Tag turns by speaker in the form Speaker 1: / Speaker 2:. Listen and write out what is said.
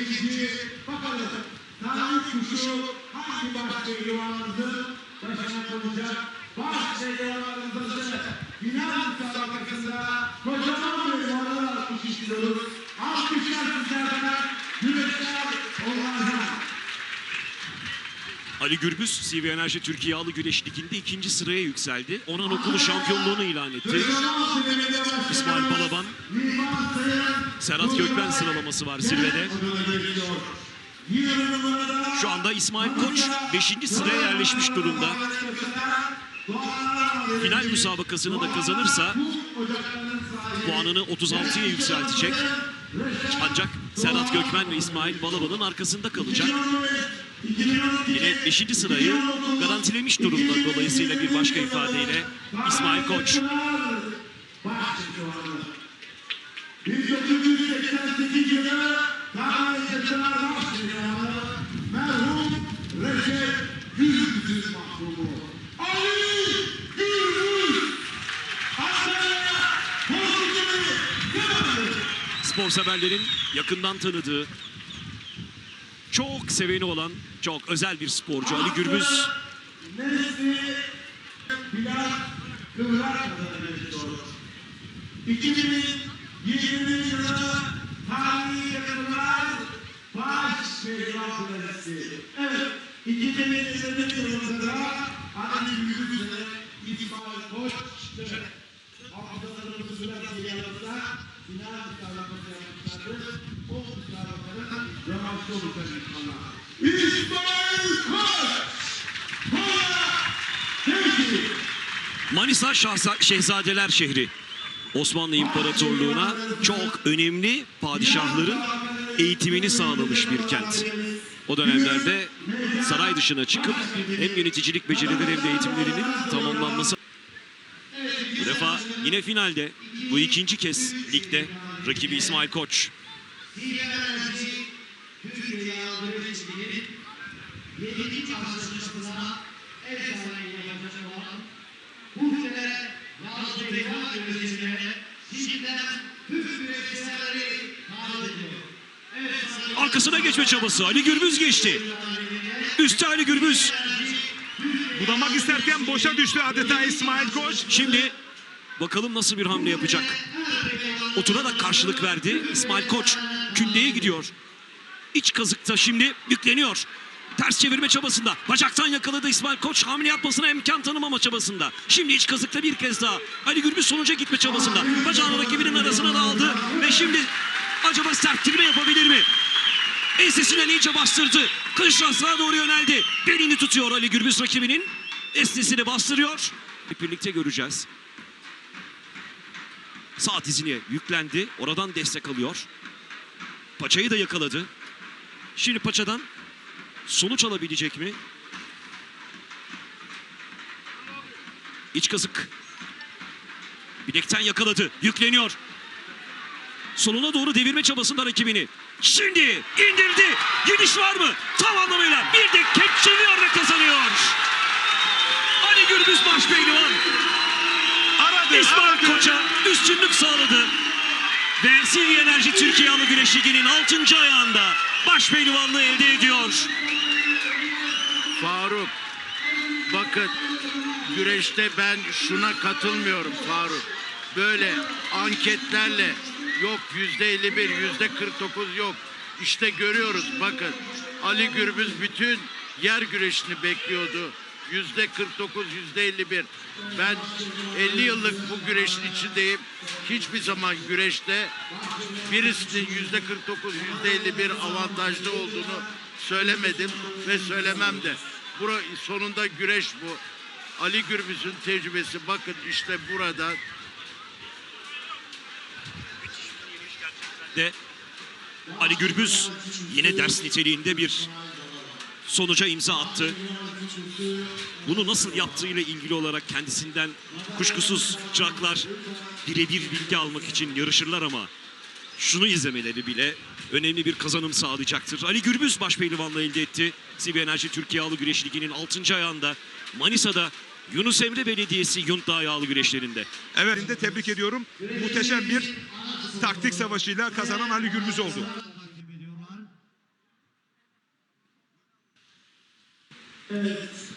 Speaker 1: ikinci. Bakalım talih kuşu hangi baş pehlivanımızın başına konacak? Baş pehlivanımızın final müsabakasında kocaman bir moral alkış istiyoruz. Alkışlar sizlerden, yürekler onlardan.
Speaker 2: Ali Gürbüz CV Enerji Türkiye Yağlı Güreş Ligi'nde ikinci sıraya yükseldi. Onan okulu şampiyonluğunu ilan etti. İsmail Balaban, Serhat Gökmen sıralaması var zirvede. Şu anda İsmail Koç 5. sıraya yerleşmiş durumda. Final müsabakasını da kazanırsa puanını 36'ya yükseltecek. Ancak Serhat Gökmen ve İsmail Balaban'ın arkasında kalacak. Yine 5. sırayı garantilemiş durumda dolayısıyla bir başka ifadeyle İsmail Koç.
Speaker 1: Kazandı.
Speaker 2: Spor severlerin yakından tanıdığı, çok seveni olan, çok özel bir sporcu Ali Gürbüz.
Speaker 1: Nesli Bilal Kıvrak kazanmıştır. 2020 yılı tarihi yakınlar baş pehlivan kulesi. Evet, 2020 yılında da Ali Gürbüz'le İsmail Koç ve hafızalarımız süren yanında final müsabakası yapmışlardı. O müsabakanın revanşı olacak inşallah. İsmail Koç!
Speaker 2: Manisa Şahza- Şehzadeler şehri. Osmanlı İmparatorluğu'na çok önemli padişahların eğitimini sağlamış bir kent. O dönemlerde saray dışına çıkıp hem yöneticilik becerileri hem de eğitimlerinin tamamlanması. Bu defa yine finalde bu ikinci kez ligde rakibi İsmail Koç.
Speaker 3: Türkiye Yağları Resmi'nin 7. karşılaşmasına ev sahipliği yapacak olan bu sene Nazlı Beyhan Güreşlerine şimdiden tüm güreşçileri davet ediyor.
Speaker 2: Arkasına geçme çabası Ali Gürbüz geçti. Üstte Ali Gürbüz.
Speaker 4: Budamak isterken boşa düştü adeta İsmail Koç.
Speaker 2: Şimdi bakalım nasıl bir hamle yapacak. Oturarak karşılık verdi. İsmail Koç kündeye gidiyor. İç kazıkta şimdi yükleniyor. Ters çevirme çabasında. Bacaktan yakaladı İsmail Koç. Hamle yapmasına imkan tanımama çabasında. Şimdi iç kazıkta bir kez daha. Ali Gürbüz sonuca gitme çabasında. Bacağını rakibinin arasına da aldı. Ve şimdi acaba serttirme yapabilir mi? Ensesine iyice bastırdı. Kışlasına doğru yöneldi. Belini tutuyor Ali Gürbüz rakibinin. Esnesini bastırıyor. Birlikte göreceğiz. Sağ dizine yüklendi. Oradan destek alıyor. Paçayı da yakaladı. Şimdi paçadan sonuç alabilecek mi? İç kazık. Bilekten yakaladı. Yükleniyor. Soluna doğru devirme çabasında rakibini. Şimdi indirdi. Gidiş var mı? Tam anlamıyla bir de kepçeliyor ve kazanıyor. Ali Gürbüz baş pehlivan.
Speaker 4: Aradı,
Speaker 2: İsmail
Speaker 4: aradı.
Speaker 2: Koç'a üstünlük sağladı. Ve CV Enerji Türkiye Yalı Güreş Ligi'nin 6. ayağında baş pehlivanlığı elde ediyor.
Speaker 5: Faruk, bakın güreşte ben şuna katılmıyorum Faruk. Böyle anketlerle yok yüzde 51, yüzde 49 yok. İşte görüyoruz bakın Ali Gürbüz bütün yer güreşini bekliyordu. Yüzde 49, yüzde 51. Ben 50 yıllık bu güreşin içindeyim. Hiçbir zaman güreşte birisinin yüzde 49, yüzde 51 avantajlı olduğunu söylemedim ve söylemem de. Bura, sonunda güreş bu. Ali Gürbüz'ün tecrübesi bakın işte burada
Speaker 2: De Ali Gürbüz yine ders niteliğinde bir sonuca imza attı. Bunu nasıl yaptığıyla ilgili olarak kendisinden kuşkusuz çıraklar birebir bilgi almak için yarışırlar ama şunu izlemeleri bile önemli bir kazanım sağlayacaktır. Ali Gürbüz başpehlivanlığı elde etti. CB Enerji Türkiye Yağlı Güreş Ligi'nin 6. ayağında Manisa'da Yunus Emre Belediyesi Yuntağ Yağlı Güreşlerinde.
Speaker 4: Evet tebrik ediyorum. Muhteşem bir taktik savaşıyla kazanan Ali Gürbüz oldu.
Speaker 1: Evet.